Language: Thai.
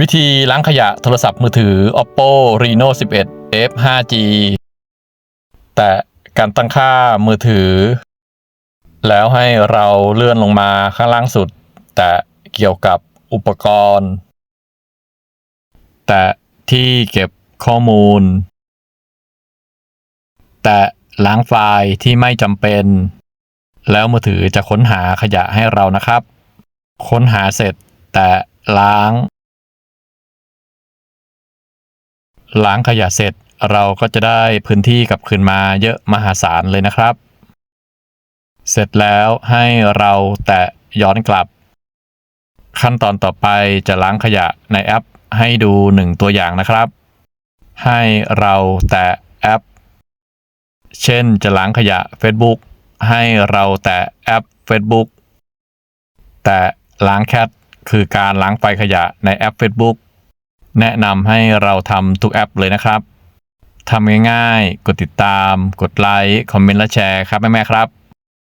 วิธีล้างขยะโทรศัพท์มือถือ oppo reno 11 f 5g แต่การตั้งค่ามือถือ แล้วให้เราเลื่อนลงมาข้างล่างสุด แต่เกี่ยวกับอุปกรณ์ แต่ที่เก็บข้อมูล แต่ล้างไฟล์ที่ไม่จำเป็น แล้วมือถือจะค้นหาขยะให้เรานะครับ ค้นหาเสร็จแต่ล้าง ล้างขยะเสร็จ เราก็จะได้พื้นที่กลับคืนมาเยอะมหาศาลเลยนะครับ เสร็จแล้วให้เราแตะย้อนกลับ ขั้นตอนต่อไปจะล้างขยะในแอปให้ดูหนึ่งตัวอย่างนะครับ ให้เราแตะแอป เช่นจะล้างขยะ Facebook ให้เราแตะแอป Facebook แต่ล้างแคทคือการล้างไฟขยะในแอป Facebook แนะนำให้เราทำทุกแอปเลยนะครับทำง่ายๆ กดติดตาม กดไลค์ คอมเมนต์และแชร์ครับแม่ๆครับ